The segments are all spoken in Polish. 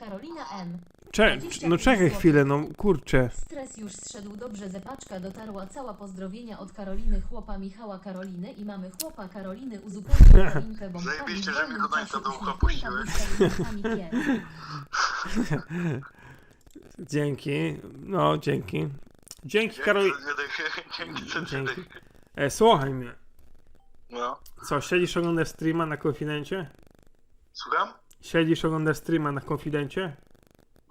Karolina M. Cze no czekaj chwilę, no kurczę. Stres już zszedł dobrze, zepaczka dotarła cała pozdrowienia od Karoliny, chłopa Michała Karoliny i mamy chłopa Karoliny uzupełnił Karolinkę bombkami Zajebiście, że mi dodańca do ucha puściłeś. Dzięki. No, dzięki. Dzięki, Karol. Dzięki, za Dzięki. E, słuchaj mnie. No. Co, siedzisz oglądasz streama na konfidencie? Słucham? Siedzisz oglądasz streama na konfidencie?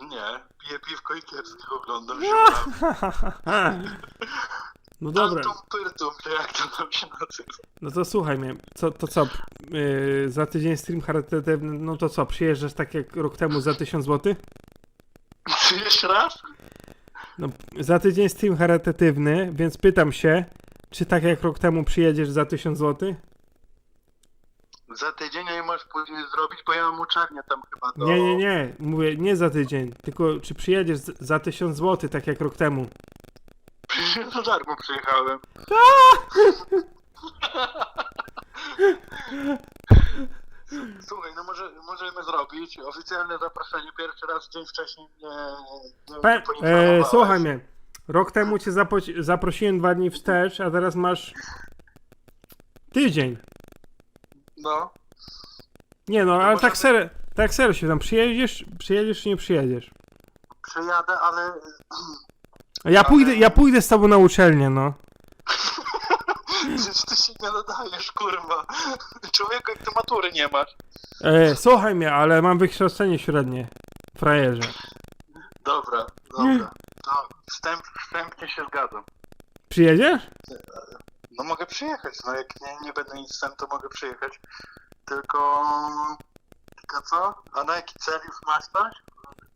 Nie. Piję piwko i kiepsko oglądam się. No dobra, Antum pyrtum, czy jak to tam się nazywa? no to słuchaj mnie. Co, to co? Yy, za tydzień stream charytatywny, no to co? Przyjeżdżasz tak jak rok temu za 1000 zł? Czy jeszcze raz? No, za tydzień stream charytatywny, więc pytam się, czy tak jak rok temu przyjedziesz za 1000 zł? Za tydzień nie możesz później zrobić, bo ja mam uczelnię tam chyba do... Nie, nie, nie. Mówię, nie za tydzień, tylko czy przyjedziesz z- za 1000 zł, tak jak rok temu? Za darmo przyjechałem. Słuchaj, no może, możemy zrobić oficjalne zaproszenie pierwszy raz dzień wcześniej nie, nie Pe- e, poinformowałeś. słuchaj mnie. Rok temu cię zapo- zaprosiłem dwa dni wstecz, a teraz masz tydzień. No, Nie no, ale tak serio, tak serio się tam przyjedziesz, przyjedziesz czy nie przyjedziesz? przyjadę, ale A ja pójdę, ja pójdę z tobą na uczelnię, no. Przecież ty się nie nadajesz, kurwa. Człowieku, jak ty matury nie masz. E, słuchaj mnie, ale mam wykształcenie średnie. Frajerze. Dobra, dobra. To wstęp, wstępnie się zgadzam. Przyjedziesz? No mogę przyjechać, no jak nie, nie będę nic sam, to mogę przyjechać. Tylko... Tylko co? A na jaki cel już masz coś?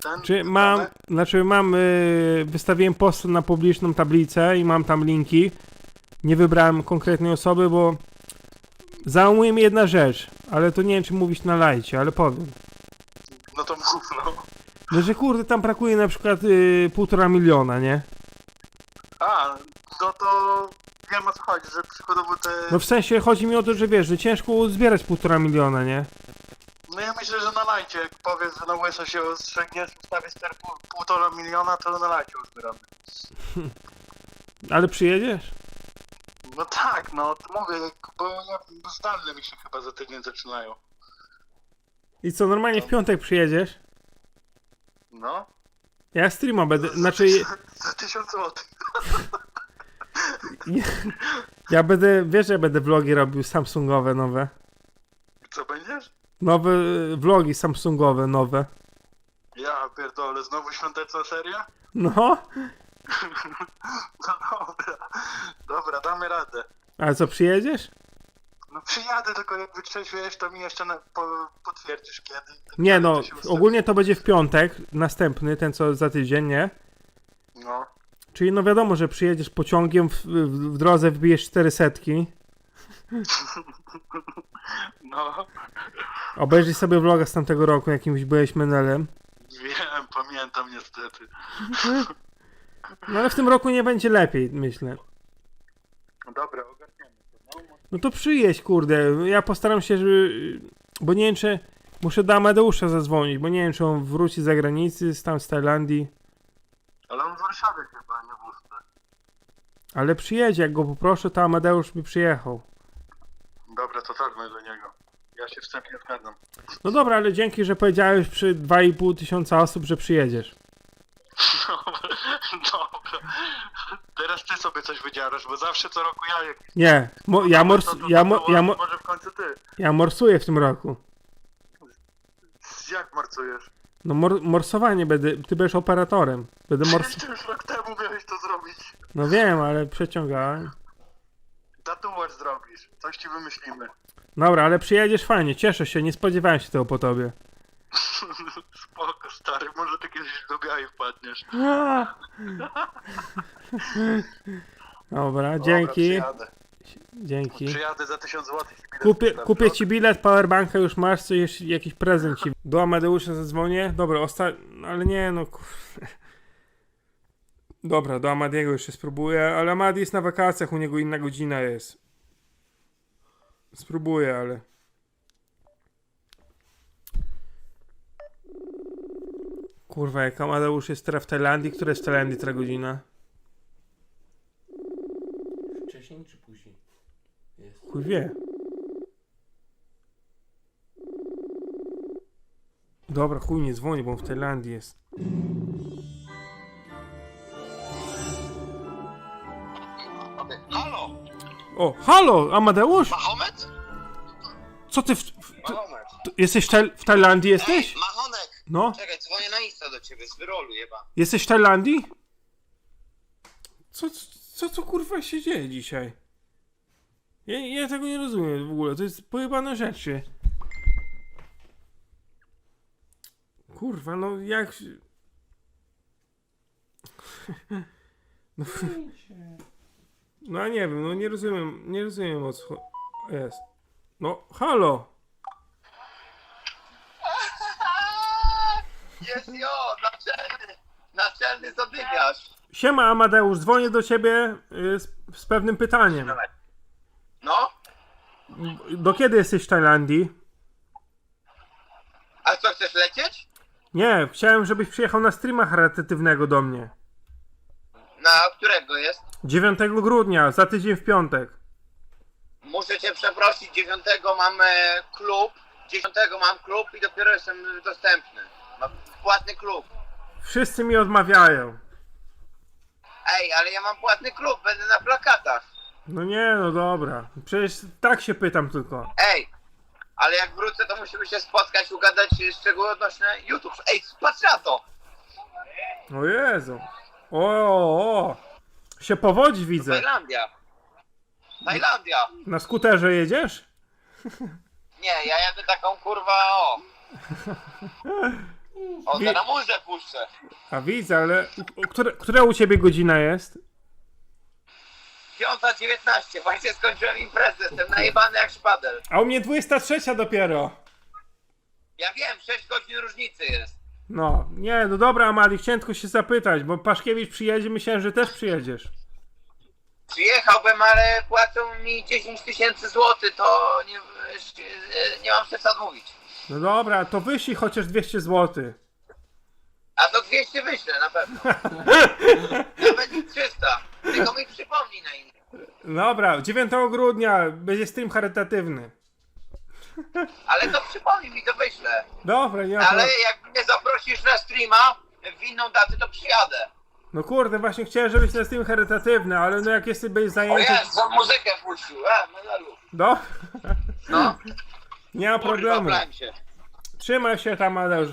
Ten? Czy mam, znaczy mam, y, wystawiłem post na publiczną tablicę i mam tam linki. Nie wybrałem konkretnej osoby, bo załamuje mnie jedna rzecz, ale to nie wiem, czy mówić na lajcie, ale powiem. No to mów, no. No, że kurde, tam brakuje na przykład y, półtora miliona, nie? A, no to wiem o co chodzi, że przykładowo te... No w sensie chodzi mi o to, że wiesz, że ciężko zbierać półtora miliona, nie? No ja myślę, że na lajcie, jak powiesz, że na łyso się ostrzegniesz, ustawię 4,5 miliona, to na lajcie uzbieramy. Ale przyjedziesz? No tak, no to mówię, bo ja, zdalne mi się chyba za tydzień zaczynają. I co, normalnie w piątek przyjedziesz? No. Ja streama będę, znaczy za, 1000 złotych. ja, ja będę, wiesz, ja będę vlogi robił samsungowe nowe. Co będziesz? Nowe vlogi samsungowe nowe. Ja pierdolę, znowu świąteczna seria? No, No dobra, dobra, damy radę. ale co, przyjedziesz? No przyjadę, tylko jak wytrzeźwiesz, to mi jeszcze na, po, potwierdzisz kiedy. Nie no, ogólnie to będzie w piątek, następny, ten co za tydzień, nie? No. Czyli no wiadomo, że przyjedziesz pociągiem, w, w, w drodze wbijesz cztery setki, No, obejrzyj sobie vloga z tamtego roku, jakimś byłeś menelem. wiem, pamiętam niestety. No ale w tym roku nie będzie lepiej, myślę. Dobra, ogarniemy to. No, No to przyjedź, kurde. Ja postaram się, żeby... Bo nie wiem, czy... Muszę do Amadeusza zadzwonić, bo nie wiem, czy on wróci z zagranicy, z tam z Tajlandii. ale on w Warszawie chyba. Ale przyjedzie, jak go poproszę, to Amadeusz by przyjechał. Dobra, to zadzwoń do niego. Ja się wstępnie zgadzam. No dobra, ale dzięki, że powiedziałeś przy 2,5 tysiąca osób, że przyjedziesz. Dobra. Teraz ty sobie coś wydziarasz, bo zawsze co roku ja jak... Nie, mo, ja, mors, to, to, to, ja, mo, ja, mo, Może w końcu ty. ja morsuję w tym roku. Jak marcujesz? No mor, morsowanie będę, ty będziesz operatorem. Będę mors... Jeszcze już rok temu miałeś to zrobić. No wiem, ale przeciągałem. Tatuaż zrobisz. Coś ci wymyślimy. Dobra, ale przyjedziesz fajnie, cieszę się, nie spodziewałem się tego po tobie. Spoko, stary. Może ty kiedyś do białej wpadniesz. Dobra, Dobra, dzięki, przyjadę. Dzięki. Przyjadę za 1000 zł. Kupię, kupię ci bilet, powerbanka już masz, coś, jakiś prezent ci. Do Amadeusza zadzwonię. Dobra, osta... ale nie no. kur- Dobra, do Amadiego jeszcze spróbuję, ale Amadi jest na wakacjach, u niego inna godzina jest. Spróbuję, ale. Kurwa, jak Amadeusz jest teraz w Tajlandii, która jest w Tajlandii ta godzina? Wcześniej czy później? Jest. Chuj wie. Dobra, chuj nie dzwoni, bo on w Tajlandii jest. Halo, O, halo, Amadeusz? Mahomet? Co ty w, w, ty, Mahomet. jesteś w, Taj- w Tajlandii jesteś? Mahonek! No, Czekaj, dzwonię na Insta do ciebie, z wyrolu jeba. jesteś w Tajlandii? Co, co, co kurwa się dzieje dzisiaj? Ja, ja tego nie rozumiem w ogóle, to jest pojebane rzeczy. Kurwa, no jak... No, no nie wiem, no nie rozumiem, nie rozumiem o co jest. No, halo! Jest jo, naczelny, naczelny zadymiarz. Siema Amadeusz, dzwonię do ciebie y, z, z pewnym pytaniem. No, Do kiedy jesteś w Tajlandii? a co, chcesz lecieć? Nie, chciałem, żebyś przyjechał na streama charytatywnego do mnie. Na którego jest? 9 grudnia, za tydzień w piątek. Muszę cię przeprosić, 9 mam e, klub, 10 mam klub i dopiero jestem dostępny. Mam płatny klub. Wszyscy mi odmawiają. Ej, ale ja mam płatny klub, będę na plakatach. No nie, no dobra. Przecież tak się pytam tylko. Ej, ale jak wrócę, to musimy się spotkać, ugadać szczegóły odnośnie YouTube. Ej, patrz na to! O Jezu. O, o, o. Się powodzi widzę. Tajlandia. Tajlandia. Na skuterze jedziesz? Nie, ja jadę taką kurwa o. O, Wie- teraz muzykę puszczę. A widzę, ale... u- Które, która u ciebie godzina jest? 5.19, właśnie skończyłem imprezę, jestem najebany jak szpadel. A u mnie 23 dopiero. Ja wiem, 6 godzin różnicy jest. No, nie, no dobra Amadi, chciałem tylko się zapytać, bo Paszkiewicz przyjedzie, myślałem, że też przyjedziesz. Przyjechałbym, ale płacą mi 10 tysięcy złotych, to nie, nie mam się co odmówić. No dobra, to wyślij chociaż 200 zł. A to 200 wyślę na pewno. Nawet i 300. Tylko mi przypomnij na imię. Dobra, 9 grudnia będzie stream charytatywny. Ale to przypomnij mi, to wyślę. Dobra, nie ma Ale jak mnie zaprosisz na streama w inną datę, to przyjadę. No kurde, właśnie chciałem, żebyś na stream charytatywny, ale no jak jesteś byś O zajęty... jest, za muzykę puścił. A, medalu. No, No, nie ma kurwa, problemu. brałem się. Trzymaj się tam, Adeusz.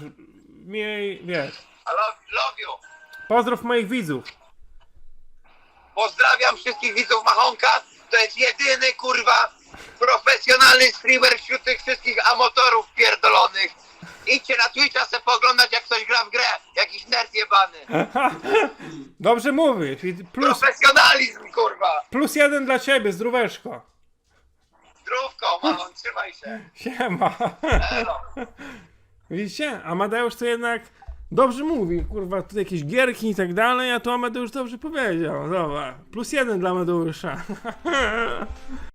Miej, wiesz. I love, love you. Pozdrów moich widzów. Pozdrawiam wszystkich widzów Machonka. To jest jedyny kurwa profesjonalny streamer wśród tych wszystkich amatorów pierdolonych. Idźcie na Twitcha se pooglądać jak ktoś gra w grę. Jakiś nerd jebany. Dobrze mówisz. I Plus, Profesjonalizm kurwa. plus jeden dla ciebie, zdróweczko. Zdrówko Machon, trzymaj się. Siema. Elo. Widzicie? Amadeusz to jednak dobrze mówi. Kurwa, tutaj jakieś gierki i tak dalej, a to Amadeusz dobrze powiedział. Dobra. Plus jeden dla Amadeusza.